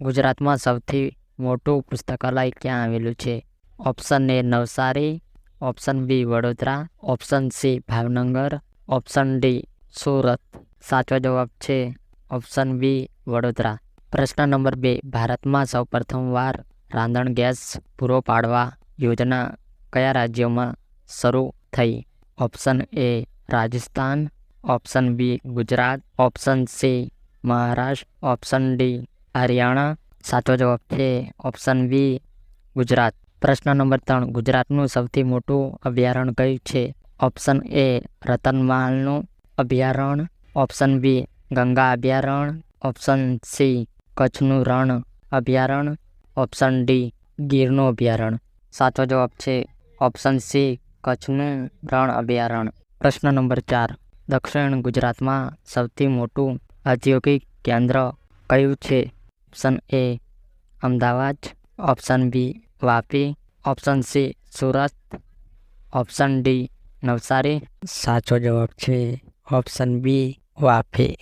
ગુજરાતમાં સૌથી મોટું પુસ્તકાલય ક્યાં આવેલું છે? Option A Navsari. Option B Vadodara. Option C Bhavnagar. Option D Surat. સાચો જવાબ છે ઓપ્શન બી વડોદરા. પ્રશ્ન નંબર બે, ભારતમાં સૌ પ્રથમવાર રાંધણ ગેસ પૂરો પાડવા યોજના કયા રાજ્યોમાં શરૂ થઈ? Option A Rajasthan. Option B Gujarat. Option C Maharashtra. Option D Haryana. સાચો જવાબ છે ઓપ્શન બી ગુજરાત. પ્રશ્ન નંબર ત્રણ, ગુજરાતનું સૌથી મોટું અભયારણ્ય કયું છે? ઓપ્શન એ રતનમાલનું અભયારણ્ય. ઓપ્શન બી ગંગા અભયારણ્ય. ઓપ્શન સી કચ્છનું રણ અભયારણ્ય. ઓપ્શન ડી ગીરનું અભયારણ્ય. સાચો જવાબ છે ઓપ્શન સી કચ્છનું રણ અભયારણ્ય. પ્રશ્ન નંબર ચાર, દક્ષિણ ગુજરાતમાં સૌથી મોટું ઔદ્યોગિક કેન્દ્ર કયું છે? Option A Ahmedabad option B Vapi option C Surat option D Navsari સાચો જવાબ છે ઓપ્શન બી વાપી